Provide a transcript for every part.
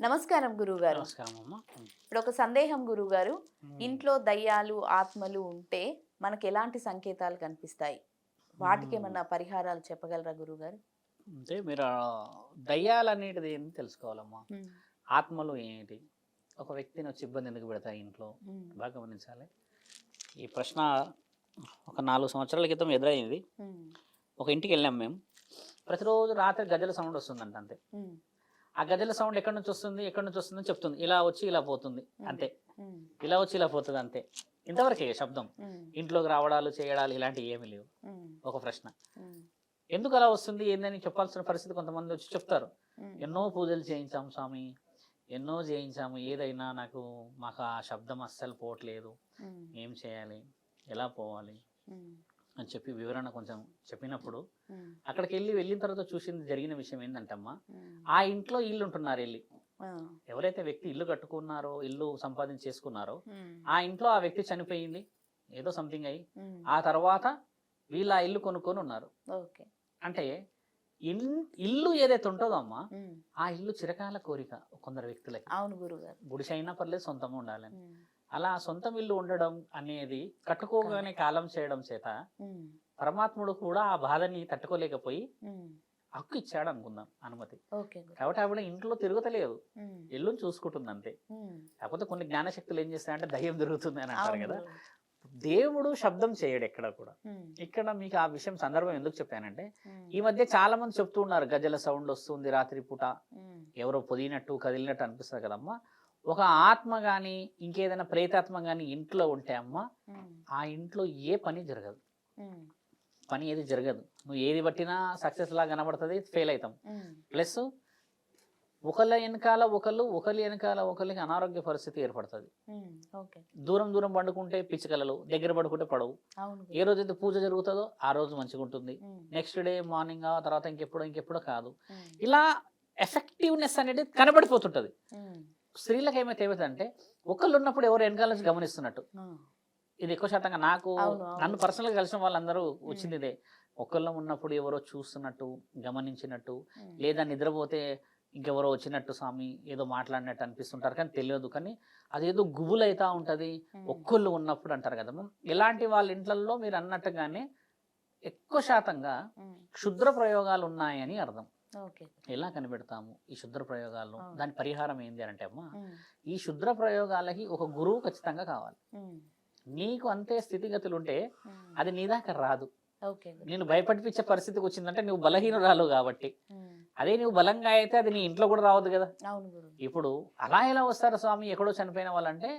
నమస్కారం గురువు గారు నమస్కారం అమ్మ ఇప్పుడు ఒక సందేహం గురువు గారు ఉమ్. ఇంట్లో దయ్యాలు ఆత్మలు ఉంటే మనకి ఎలాంటి సంకేతాలు కనిపిస్తాయి? వాటికి. ఏమన్నా పరిహారాలు చెప్పగలరా గురువు గారు అంటే మీరు దయ్యాలు అనేది ఏంటి తెలుసుకోవాలమ్మా? ఆత్మలు ఏంటి? ఒక వ్యక్తిని వచ్చి ఇబ్బంది ఎందుకు పెడతాయి ఇంట్లో? బాగా గమనించాలి. ఈ ప్రశ్న ఒక నాలుగు సంవత్సరాల క్రితం ఎదురైంది. ఒక ఇంటికి వెళ్ళాం మేము. ప్రతిరోజు రాత్రి గజల సౌండ్ వస్తుందంట అంతే. ఆ గజల సౌండ్ ఎక్కడి నుంచి వస్తుంది ఎక్కడి నుంచి వస్తుందని చెప్తుంది. ఇలా వచ్చి ఇలా పోతుంది. అంతే. ఇలా వచ్చి ఇలా పోతుంది అంతే. ఇంతవరకే శబ్దం. ఇంట్లోకి రావడాలు చేయడాలు ఇలాంటివి ఏమీ లేవు. ఒక ప్రశ్న. ఎందుకు అలా వస్తుంది? ఏందని చెప్పాల్సిన పరిస్థితి కొంతమంది వచ్చి చెప్తారు. ఎన్నో పూజలు చేయించాం స్వామి. ఎన్నో చేయించాము. ఏదైనా నాకు మాకు ఆ శబ్దం అస్సలు పోవట్లేదు. ఏం చేయాలి? ఎలా పోవాలి? అని చెప్పి వివరణ కొంచెం చెప్పినప్పుడు అక్కడికి వెళ్ళి వెళ్ళిన తర్వాత చూసింది జరిగిన విషయం ఏంటంటమ్మా? ఆ ఇంట్లో ఇల్లు ఉంటున్నారు వెళ్ళి ఎవరైతే వ్యక్తి ఇల్లు కట్టుకున్నారో ఇల్లు సంపాదించి చేసుకున్నారో ఆ ఇంట్లో ఆ వ్యక్తి చనిపోయింది. ఏదో సంథింగ్ అయ్యి. ఆ తర్వాత వీళ్ళు ఆ ఇల్లు కొనుక్కొని ఉన్నారు. ఓకే. అంటే ఇల్- ఇల్లు ఏదైతే ఉంటుందో అమ్మా ఆ ఇల్లు చిరకాల కోరిక కొందరు వ్యక్తులకి. అవును గురువు గారు గుడిసైనా పర్లేదు సొంతంగా ఉండాలని. అలా సొంతం ఇల్లు ఉండడం అనేది కట్టుకోగానే కాలం చేయడం చేత పరమాత్ముడు కూడా ఆ బాధని తట్టుకోలేకపోయి హక్కు ఇచ్చాడు అనుకుందాం అనుమతి. కాబట్టి ఆవిడ ఇంట్లో తిరుగుతలేదు. ఇల్లుని చూసుకుంటుంది అంతే. కాకపోతే కొన్ని జ్ఞానశక్తులు ఏం చేస్తాయంటే దయ్యం తిరుగుతుంది అని అంటారు కదా. దేవుడు శబ్దం చేయడు ఎక్కడ కూడా. ఇక్కడ మీకు ఆ విషయం సందర్భం ఎందుకు చెప్పానంటే ఈ మధ్య చాలా మంది చెప్తూ ఉన్నారు గజల సౌండ్ వస్తుంది రాత్రి పూట. ఎవరో పొదిగినట్టు కదిలినట్టు అనిపిస్తుంది కదమ్మా. ఒక ఆత్మ గాని ఇంకేదైనా ప్రేతాత్మ గాని ఇంట్లో ఉంటే అమ్మ ఆ ఇంట్లో ఏ పని జరగదు. పని ఏది జరగదు. నువ్వు ఏది పట్టినా సక్సెస్ లా కనబడుతుంది ఫెయిల్ అవుతాం. ప్లస్ ఒకళ్ళ వెనకాల ఒకళ్ళు ఒకరి వెనకాల ఒకరికి అనారోగ్య పరిస్థితి ఏర్పడుతుంది. దూరం దూరం పండుకుంటే పిచ్చికలలు దగ్గర పడుకుంటే పడవు. ఏ రోజు అయితే పూజ జరుగుతుందో ఆ రోజు మంచిగా ఉంటుంది. నెక్స్ట్ డే మార్నింగ్ ఆ తర్వాత ఇంకెప్పుడు ఇంకెప్పుడు కాదు. ఇలా ఎఫెక్టివ్నెస్ అనేది కనబడిపోతుంటది. స్త్రీలకు ఏమైతే ఏమవుతుందంటే ఒకళ్ళు ఉన్నప్పుడు ఎవరు వెనకాల నుంచి గమనిస్తున్నట్టు. ఇది ఎక్కువ శాతంగా నాకు. నన్ను పర్సనల్గా కలిసిన వాళ్ళందరూ వచ్చింది ఇదే ఒకళ్ళు ఉన్నప్పుడు ఎవరో చూస్తున్నట్టు గమనించినట్టు లేదా నిద్రపోతే ఇంకెవరో వచ్చినట్టు స్వామి ఏదో మాట్లాడినట్టు అనిపిస్తుంటారు కానీ తెలియదు. కానీ అదేదో గుబులైతా ఉంటది. ఒక్కళ్ళు ఉన్నప్పుడు అంటారు కదమ్మా ఇలాంటి వాళ్ళ ఇంట్లలో మీరు అన్నట్టుగానే ఎక్కువ శాతంగా క్షుద్ర ప్రయోగాలు ఉన్నాయని అర్థం. ఎలా కనిపెడతాము ఈ క్షుద్ర ప్రయోగాలు అవును. దాని పరిహారం అని అంటే అమ్మా ఈ క్షుద్ర ప్రయోగాలకి ఒక గురువు ఖచ్చితంగా కావాలి. నీకు అంతే స్థితిగతులు ఉంటే అది నీ దాకా రాదు. నేను భయపడిపించే పరిస్థితికి వచ్చిందంటే నువ్వు బలహీనురాలు కాబట్టి. అదే నువ్వు బలంగా అయితే అది నీ ఇంట్లో కూడా రావద్దు కదా. ఇప్పుడు అలా ఎలా వస్తారు స్వామి? ఎక్కడో చనిపోయిన వాళ్ళంటే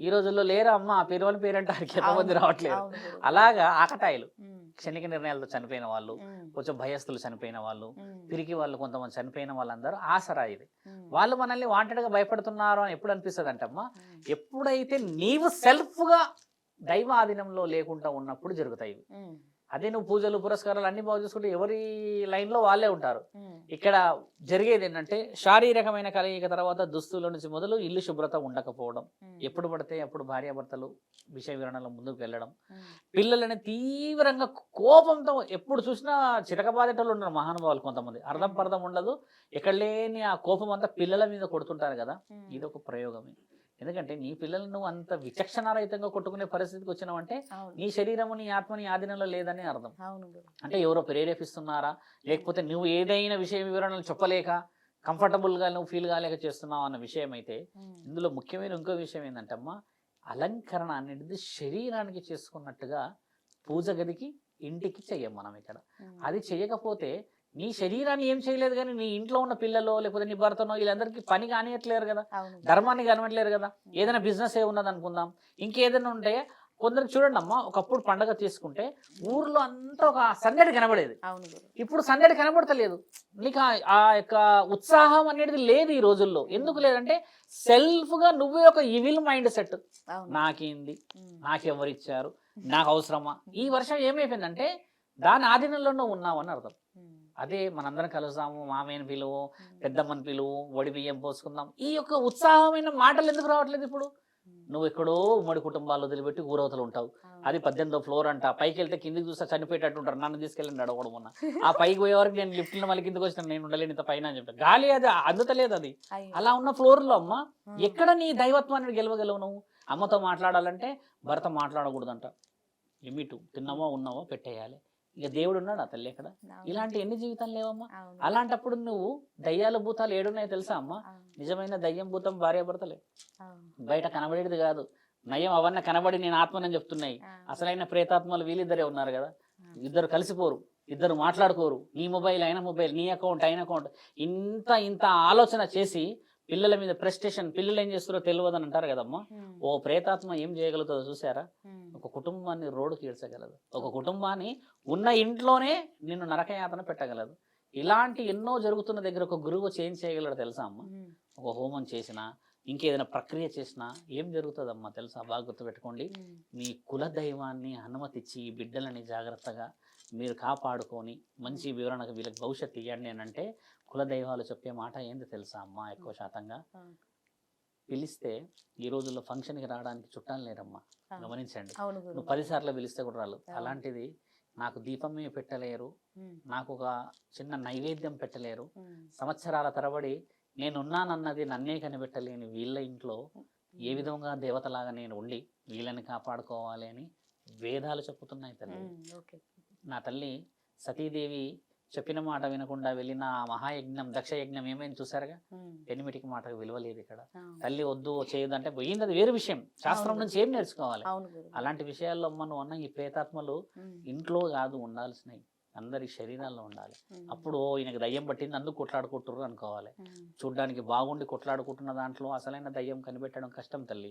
ఈ రోజుల్లో లేరా అమ్మ? ఆ పేరు వాళ్ళ పేరంటే ఎంతమంది రావట్లేదు. అలాగా ఆకటాయిలు. క్షణిక నిర్ణయాలతో చనిపోయిన వాళ్ళు కొంచెం భయస్థులు చనిపోయిన వాళ్ళు పిరికి వాళ్ళు కొంతమంది చనిపోయిన వాళ్ళందరూ ఆసరా ఇది. వాళ్ళు మనల్ని వాంటెడ్గా భయపడుతున్నారు అని ఎప్పుడు అనిపిస్తుంది అంటమ్మా ఎప్పుడైతే నీవు సెల్ఫ్గా దైవ ఆధీనంలో లేకుండా ఉన్నప్పుడు జరుగుతాయి అదే నువ్వు పూజలు పురస్కారాలు అన్ని బాగు చూసుకుంటే ఎవరి లైన్లో వాళ్ళే ఉంటారు. ఇక్కడ జరిగేది ఏంటంటే శారీరకమైన కలయిక తర్వాత దుస్తుల నుంచి మొదలు ఇల్లు శుభ్రత ఉండకపోవడం. ఎప్పుడు పడితే అప్పుడు భార్యాభర్తలు విషయ వివరణలో ముందుకు వెళ్ళడం. పిల్లలని తీవ్రంగా కోపంతో ఎప్పుడు చూసినా చిరకబాదేటోళ్ళు ఉన్నారు మహానుభావులు కొంతమంది. అర్థం పర్థం ఉండదు. ఎక్కడ లేని ఆ కోపం అంతా పిల్లల మీద కొడుతుంటారు కదా. ఇది ఒక ప్రయోగమే. ఎందుకంటే నీ పిల్లలను నువ్వు అంత విచక్షణారహితంగా కొట్టుకునే పరిస్థితికి వచ్చినావంటే నీ శరీరము నీ ఆత్మ నీ ఆధీనంలో లేదని అర్థం. అంటే ఎవరో ప్రేరేపిస్తున్నారా? లేకపోతే నువ్వు ఏదైనా విషయ వివరణలు చెప్పలేక comfortable గా నువ్వు ఫీల్ కాలేక చేస్తున్నావు అన్న విషయం అయితే ఇందులో ముఖ్యమైన ఇంకో విషయం ఏంటంటే అమ్మా అలంకరణ అనేది శరీరానికి చేసుకున్నట్టుగా పూజ గదికి ఇంటికి చెయ్యం మనం ఇక్కడ. అది చేయకపోతే నీ శరీరాన్ని ఏం చేయలేదు కానీ నీ ఇంట్లో ఉన్న పిల్లలో లేకపోతే నీ భర్తనో వీళ్ళందరికీ పని కానియట్లేరు కదా. ధర్మాన్ని కనవట్లేరు కదా. ఏదైనా బిజినెస్ ఏ ఉన్నది అనుకుందాం. ఇంకేదైనా ఉంటే కొందరికి చూడండి అమ్మా ఒకప్పుడు పండగ తీసుకుంటే ఊర్లో అంతా ఒక సందడి కనబడేది. ఇప్పుడు సందడి కనబడతలేదు. నీకు ఆ- యొక్క ఉత్సాహం అనేది లేదు ఈ రోజుల్లో. ఎందుకు లేదంటే సెల్ఫ్గా నువ్వే ఒక ఇవిల్ మైండ్ సెట్ నాకేంది? నాకెవరిచ్చారు నాకు అవసరమా? ఈ వర్షం ఏమైపోయిందంటే దాని ఆధీనంలో నువ్వు ఉన్నావు అని అర్థం. అదే మనందరం కలుస్తాము మామయ్యని పిలువు పెద్దమ్మని పిలువు వడి బియ్యం పోసుకుందాం. ఈ యొక్క ఉత్సాహమైన మాటలు ఎందుకు రావట్లేదు ఇప్పుడు? నువ్వు ఎక్కడో ఉమ్మడి కుటుంబాలు వదిలిపెట్టి ఊరవతలు ఉంటావు. అది పద్దెనిమిదో ఫ్లోర్ అంట. పైకి వెళ్తే కిందికి చూస్తే చనిపోయేటట్టు ఉంటారు. నన్ను తీసుకెళ్ళండి అడగడం మొన్న. ఆ పైకి పోయే వరకు నేను లిఫ్ట్లో మళ్ళీ కిందికి వచ్చిన నేను ఉండలేను ఇంత పైన అని చెప్తాను గాలి అది అందుతలేదు అది. అలా ఉన్న ఫ్లోర్లో అమ్మ. ఎక్కడ నీ దైవత్వాన్ని గెలవగలవు నువ్వు? అమ్మతో మాట్లాడాలంటే భర్త మాట్లాడకూడదంట. లిమిట్. తిన్నామో ఉన్నామో పెట్టేయాలి. ఇక దేవుడు ఉన్నాడు తల్లి ఎక్కడ. ఇలాంటి ఎన్ని జీవితాలు లేవమ్మా. అలాంటప్పుడు నువ్వు దయ్యాల భూతాలు ఏడున్నాయో తెలుసా అమ్మా. నిజమైన దయ్యం భూతం భార్యాభర్తలే అవును. బయట కనబడేది కాదు నయం అవన్నీ కనబడి నేను ఆత్మనని చెప్తున్నాయి. అసలైన ప్రేతాత్మలు వీళ్ళిద్దరే ఉన్నారు కదా. ఇద్దరు కలిసిపోరు ఇద్దరు మాట్లాడుకోరు నీ మొబైల్ అయిన మొబైల్ నీ అకౌంట్ అయిన అకౌంట్ ఇంత ఇంత ఆలోచన చేసి పిల్లల మీద ప్రెస్టేషన్ పిల్లలు ఏం చేస్తారో తెలియదు అని అంటారు కదమ్మా. ఓ ప్రేతాత్మ ఏం చేయగలుగుతుందో చూసారా. ఒక కుటుంబాన్ని రోడ్డుకి ఈడ్చగలదు ఒక కుటుంబాన్ని ఉన్న ఇంట్లోనే నిన్ను నరకయాతన పెట్టగలదు ఇలాంటి ఎన్నో జరుగుతున్న దగ్గర ఒక గురువు చేంజ్ చేయగలడు తెలుసా అమ్మ. ఒక హోమం చేసినా ఇంకేదైనా ప్రక్రియ చేసినా ఏం జరుగుతుందమ్మా తెలుసా బాగా గుర్తుపెట్టుకోండి. మీ కుల దైవాన్ని అనుమతిచ్చి ఈ బిడ్డలని జాగ్రత్తగా మీరు కాపాడుకొని మంచి వివరణకు వీళ్ళకి భవిష్యత్తు ఇవ్వండి అని అంటే కుల దైవాలు చెప్పే మాట ఏంది తెలుసా అమ్మా ఎక్కువ శాతంగా. పిలిస్తే ఈ రోజుల్లో ఫంక్షన్కి రావడానికి చుట్టాలు లేరమ్మా. గమనించండి. నువ్వు పదిసార్లు పిలిస్తే కూడా రాలు అవును. అలాంటిది నాకు దీపమే పెట్టలేరు. నాకు ఒక చిన్న నైవేద్యం పెట్టలేరు. సంవత్సరాల తరబడి నేనున్నానన్నది నన్నే కనిపెట్టలేని వీళ్ళ ఇంట్లో ఏ విధంగా దేవతలాగా నేను ఉండి వీళ్ళని కాపాడుకోవాలి అని వేదాలు చెప్పుతున్నాయి తల్లి. నా తల్లి సతీదేవి చెప్పిన మాట వినకుండా వెళ్ళిన ఆ మహాయజ్ఞం దక్ష యజ్ఞం ఏమైంది చూసారుగా. పెనిమిటికి మాటకు విలువ లేదు ఇక్కడ. తల్లి వద్దు చేయదు అంటే పోయింది అది వేరు విషయం శాస్త్రం. నుంచి ఏం నేర్చుకోవాలి అలాంటి విషయాల్లో మనం అన్న ఈ ప్రేతాత్మలు. ఇంట్లో కాదు ఉండాల్సినవి అందరి శరీరాల్లో ఉండాలి. అప్పుడు ఈయనకి దయ్యం పట్టింది అందుకు కొట్లాడుకుంటుర్రు అనుకోవాలి. చూడ్డానికి బాగుండి కొట్లాడుకుంటున్న దాంట్లో అసలైన దయ్యం కనిపెట్టడం కష్టం తల్లి.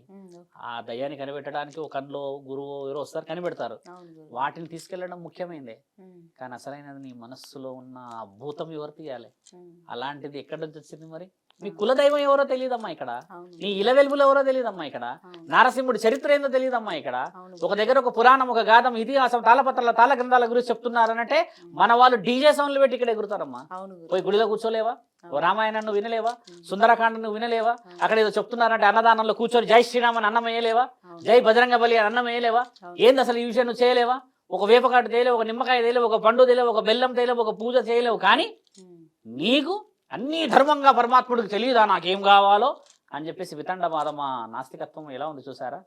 ఆ దయ్యాన్ని కనిపెట్టడానికి ఒక కన్లో గురువు ఎవరో వస్తారు కనిపెడతారు వాటిని తీసుకెళ్ళడం ముఖ్యమైనదే ఉమ్. కానీ అసలైనది నీ మనస్సులో ఉన్న ఆ భూతం ఎవరు తీయాలి. అలాంటిది ఎక్కడి నుంచి వచ్చింది మరి మీ కులదైవం ఎవరో తెలియదమ్మా ఇక్కడ. నీ ఇల వెలుపులు ఎవరో తెలియదమ్మా ఇక్కడ. నారసింహుడి చరిత్ర ఏందో తెలియదమ్మా ఇక్కడ. ఒక దగ్గర ఒక పురాణం ఒక గాథం ఇతిహాసం తాళపత్రాల తాళ గ్రంథాల గురించి చెప్తున్నారనంటే మన వాళ్ళు డీజే సౌండ్లు పెట్టి ఇక్కడ ఎగురుతారమ్మా. పోయి గుడిలో కూర్చోలేవా? ఓ రామాయణం నువ్వు వినలేవా. సుందరకాండ నువ్వు వినలేవా. అక్కడ ఏదో చెప్తున్నారంటే అన్నదానంలో కూర్చొని జై శ్రీరామ్ అని అన్నం వేయలేవా. జై బజరంగ బలి అని అన్నం వేయలేవా. ఏంది అసలు ఈ విషయం నువ్వు చేయలేవా? ఒక వేపకాటు తేలేవు ఒక నిమ్మకాయ తేలేవు ఒక పండు తేలేవు ఒక బెల్లం తేలేవు ఒక పూజ చేయలేవు కానీ. నీకు అన్నీ ధర్మంగా పరమాత్ముడికి తెలియదా? నాకేం కావాలో? అని చెప్పేసి వితండవాదమా నాస్తికత్వం ఎలా ఉంది చూసారా?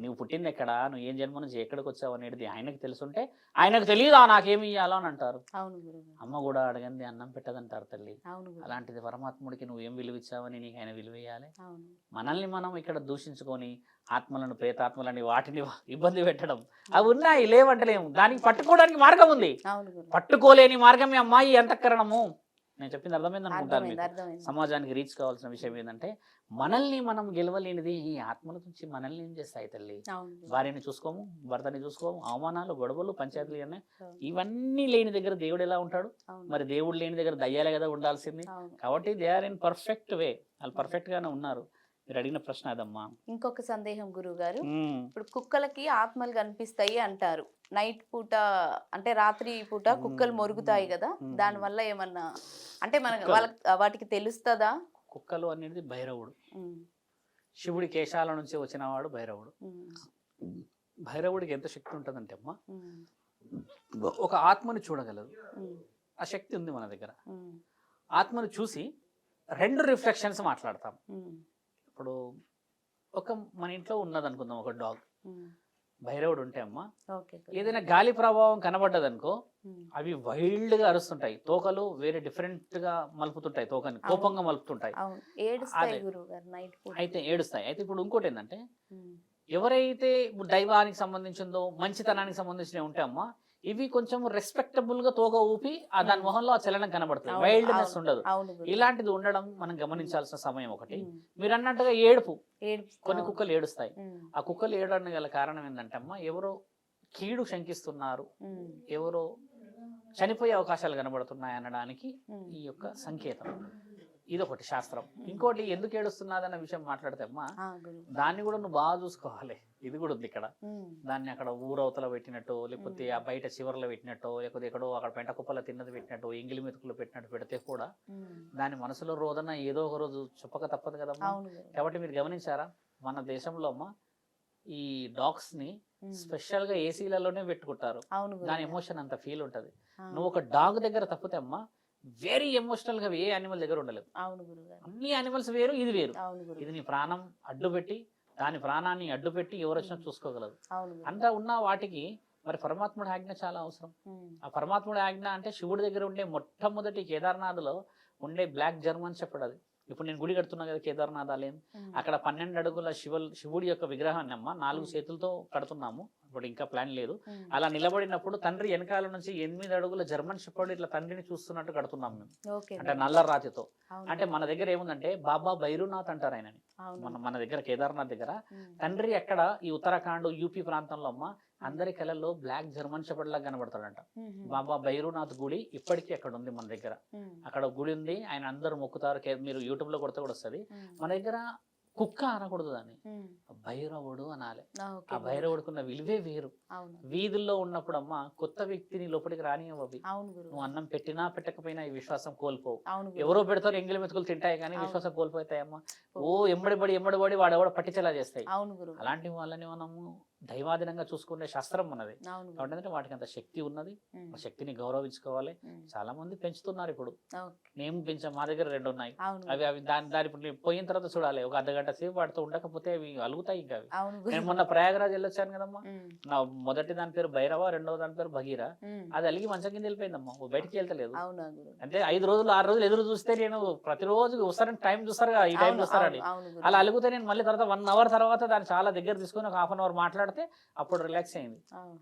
నువ్వు పుట్టింది ఎక్కడ? నువ్వు ఏం జన్మ నుంచి ఎక్కడికి వచ్చావు అనేది ఆయనకు తెలుసుంటే ఆయనకు తెలియదా నాకేమి ఇయ్యాలో అని అంటారు. అమ్మ కూడా అడగంది అన్నం పెట్టదంటారు తల్లి. అలాంటిది పరమాత్ముడికి నువ్వు ఏం విలువ ఇచ్చావని నీకు ఆయన విలువ ఇయ్యాలి? అవును. మనల్ని మనం ఇక్కడ దూషించుకొని ఆత్మలను ప్రేతాత్మలని వాటిని ఇబ్బంది పెట్టడం. అవి ఉన్నాయి లేవంటలేము. దానికి పట్టుకోవడానికి మార్గం ఉంది. పట్టుకోలేని మార్గమే అమ్మాయి అంతఃకరణము. నేను చెప్పింది అర్థమైంది అనుకుంటాను సమాజానికి రీచ్ కావాల్సిన విషయం ఏంటంటే మనల్ని మనం గెలవలేనిది ఈ ఆత్మల నుంచి మనల్ని ఏం చేస్తాయి తల్లి. భార్యని చూసుకోము భర్తని చూసుకోము అవమానాలు గొడవలు పంచాయతీలు అవును. ఇవన్నీ లేని దగ్గర దేవుడు ఎలా ఉంటాడు? మరి దేవుడు లేని దగ్గర దయ్యాలే కదా ఉండాల్సింది? కాబట్టి they are in perfect way వాళ్ళు పర్ఫెక్ట్ గానే ఉన్నారు. మీరు అడిగిన ప్రశ్న అదమ్మా. ఇంకొక సందేహం గురువు గారు. ఇప్పుడు కుక్కలకి ఆత్మలు కనిపిస్తాయి అంటారు. నైట్ పూట అంటే రాత్రి పూట కుక్కలు. మొరుగుతాయి కదా. మ్మ్. దాని వల్ల ఏమన్నా అంటే మన వాటికి తెలుస్తుందా? కుక్కలు అనేది భైరవుడు. శివుడి కేశాల నుంచి వచ్చినవాడు భైరవుడు. భైరవుడికి ఎంత శక్తి ఉంటుందంటే అమ్మా ఒక ఆత్మని చూడగలదు. ఆ శక్తి ఉంది మన దగ్గర. ఆత్మను చూసి రెండు రిఫ్లెక్షన్స్ మాట్లాడతాం. ఇప్పుడు ఒక మన ఇంట్లో ఉన్నది అనుకుందాం ఒక డాగ్. భైరవుడు ఉంటే అమ్మా. ఏదైనా గాలి ప్రభావం కనబడ్డదనుకో ఉమ్, అవి వైల్డ్గా అరుస్తుంటాయి. తోకలు వేరే డిఫరెంట్గా మలుపుతుంటాయి తోకని కోపంగా మలుపుతుంటాయి. అయితే ఏడుస్తాయి. అయితే ఇప్పుడు ఇంకోటి ఏంటంటే ఎవరైతే దైవానికి సంబంధించిందో మంచితనానికి సంబంధించినవి ఉంటే అమ్మా ఇవి కొంచెం రెస్పెక్టబుల్గా తోక ఊపి ఆ దాని. మొహంలో ఆ చలనం కనబడుతుంది. వైల్డ్నెస్. ఉండదు. ఇలాంటిది ఉండడం మనం గమనించాల్సిన సమయం ఒకటి. మీరు అన్నట్టుగా ఏడుపు. కొన్ని. కుక్కలు ఏడుస్తాయి. ఆ కుక్కలు ఏడడానికి గల కారణం ఏంటంటే అమ్మా ఎవరో కీడు శంకిస్తున్నారు ఎవరో చనిపోయే అవకాశాలు కనబడుతున్నాయి అనడానికి ఈ యొక్క సంకేతం. ఇదొకటి శాస్త్రం. ఇంకోటి ఎందుకు ఏడుస్తున్నదన్న విషయం మాట్లాడితే అమ్మా. దాన్ని కూడా నువ్వు బాగా చూసుకోవాలి. ఇది కూడా ఉంది ఇక్కడ. దాన్ని అక్కడ ఊరవతల పెట్టినట్టు లేకపోతే ఆ బయట చివర్లో పెట్టినట్టు లేకపోతే ఎక్కడో అక్కడ పెంట కుప్పలో తిన్నది పెట్టినట్టు ఎంగిలి మెతుకులు పెట్టినట్టు పెడితే కూడా దాని మనసులో రోదన ఏదో ఒక రోజు చెప్పక తప్పదు కదమ్మా. కాబట్టి మీరు గమనించారా? మన దేశంలో అమ్మ ఈ డాగ్స్ని. స్పెషల్గా ఏసీలలోనే పెట్టుకుంటారు. దాని. ఎమోషన్ అంత ఫీల్ ఉంటది. నువ్వు ఒక డాగ్ దగ్గర తప్పితే అమ్మా వెరీ ఎమోషనల్గా ఏ యానిమల్ దగ్గర ఉండలేదు. అవును గురుగారు. అన్ని యానిమల్స్ వేరు ఇది వేరు. అవును గురు ఇది నీ ప్రాణం అడ్డు పెట్టి దాని ప్రాణాన్ని అడ్డు పెట్టి ఎవరు వచ్చినా చూసుకోగలదు అవును అంతా ఉన్న వాటికి మరి పరమాత్ముడి ఆజ్ఞ చాలా అవసరం. ఆ పరమాత్ముడి ఆజ్ఞ అంటే శివుడి దగ్గర ఉండే మొట్టమొదటి కేదార్నాథ్లో ఉండే బ్లాక్ జర్మన్ చెప్పడు అది. ఇప్పుడు నేను గుడి కడుతున్నా కదా కేదార్నాథ్ ఆలయం. అక్కడ పన్నెండు అడుగుల శివ శివుడి యొక్క విగ్రహాన్ని అమ్మ నాలుగు. చేతులతో కడుతున్నాము. ఇప్పుడు ఇంకా ప్లాన్ లేదు. అలా నిలబడినప్పుడు తండ్రి వెనకాల నుంచి ఎనిమిది అడుగుల జర్మన్ షెపర్డ్ ఇట్లా తండ్రిని చూస్తున్నట్టు కడుతున్నాం మేము. అంటే నల్ల రాతితో. అంటే మన దగ్గర ఏముందంటే బాబా భైరునాథ్ అంటారు ఆయనని. అవును. మన మన దగ్గర కేదార్నాథ్ దగ్గర. తండ్రి ఎక్కడ? ఈ ఉత్తరాఖండ్ యూపీ ప్రాంతంలో అమ్మ. అందరి కళల్లో బ్లాక్ జర్మన్ షెపర్డ్ లాగా కనబడతాడంట. బాబా భైరునాథ్ గుడి ఇప్పటికీ అక్కడ ఉంది మన దగ్గర. అక్కడ గుడి ఉంది. ఆయన అందరూ మొక్కుతారు. కే- మీరు యూట్యూబ్లో కొడితే కూడా వస్తుంది. మన దగ్గర కుక్క అనకూడదు దాన్ని. భైరవుడు అనాలి. ఆ. భైరవుడుకున్న విలువే వేరు. అవును. వీధుల్లో ఉన్నప్పుడు అమ్మ కొత్త వ్యక్తిని లోపలికి రానివ్వు అవి అవును గురు. నువ్వు అన్నం పెట్టినా పెట్టకపోయినా ఈ విశ్వాసం కోల్పోవు. ఎవరో పెడతారు ఎంగిలి మెతుకులు తింటాయి కానీ. విశ్వాసం కోల్పోతాయమ్మా. ఓ. ఎంబడిబడి ఎంబడిబడి వాడు ఎవడో పట్టించేలా చేస్తాయి. అలాంటి వాళ్ళని మనము దైవాధీనంగా చూసుకునే శాస్త్రం గురు. కాబట్టి ఏంటంటే వాటికి అంత శక్తి ఉన్నది. ఆ శక్తిని గౌరవించుకోవాలి. చాలా మంది పెంచుతున్నారు ఇప్పుడు. మేము పెంచాం మా దగ్గర రెండు ఉన్నాయి అవి అవి దాని దాని ఇప్పుడు పోయిన తర్వాత చూడాలి ఒక అర్ధ గంట సేపు వాటితో ఉండకపోతే అవి అలుగుతాయి ఇంకా అవి. నేను మొన్న ప్రయాగరాజ్ వెళ్ళొచ్చాను కదమ్మా. నా మొదటి దాని పేరు భైరవ రెండవ దాని పేరు భగీర. అది అలిగి మంచం కింద వెళ్ళిపోయిందమ్మా బయటికి వెళ్తలేదు అంటే ఐదు రోజులు ఆరు రోజులు ఎదురు చూస్తే నేను ప్రతిరోజు వస్తారని టైం చూస్తారు ఈ టైం చూస్తారని. అలా అలిగితే నేను మళ్ళీ తర్వాత వన్ అవర్ తర్వాత దాన్ని చాలా దగ్గర తీసుకొని ఒక హాఫ్ అన్ అవర్ మాట్లాడితే అప్పుడు రిలాక్స్ అయింది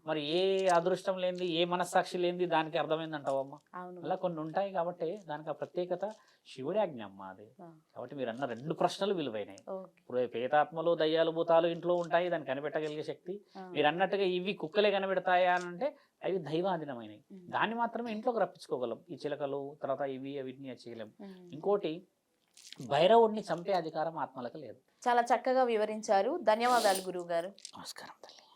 మరి ఏ అదృష్టం లేనిది ఏ మనస్సాక్షి లేనిది దానికి అర్థమైందంటావమ్మా అలా కొన్ని ఉంటాయి కాబట్టి దానికి ఆ ప్రత్యేకత శివుడి ఆజ్ఞ అమ్మా అది. కాబట్టి మీరు అన్న రెండు ప్రశ్నలు విలువైనవి ఓకే. ఇప్పుడు పేతాత్మలు దయ్యాలు భూతాలు ఇంట్లో ఉంటాయి దాన్ని కనిపెట్టగలిగే శక్తి. మీరు అన్నట్టుగా ఇవి కుక్కలే కనిపెడతాయా అని అంటే అవి దైవాధీనమైనవి. దాన్ని మాత్రమే ఇంట్లోకి రప్పించుకోగలం ఈ చిలకలు తర్వాత ఇవి వీటిని చేయలేం ఉమ్. ఇంకోటి భైరవుడిని చంపే అధికారం ఆత్మలకు లేదు. చాలా చక్కగా వివరించారు. ధన్యవాదాలు గురువు గారు నమస్కారం తల్లి.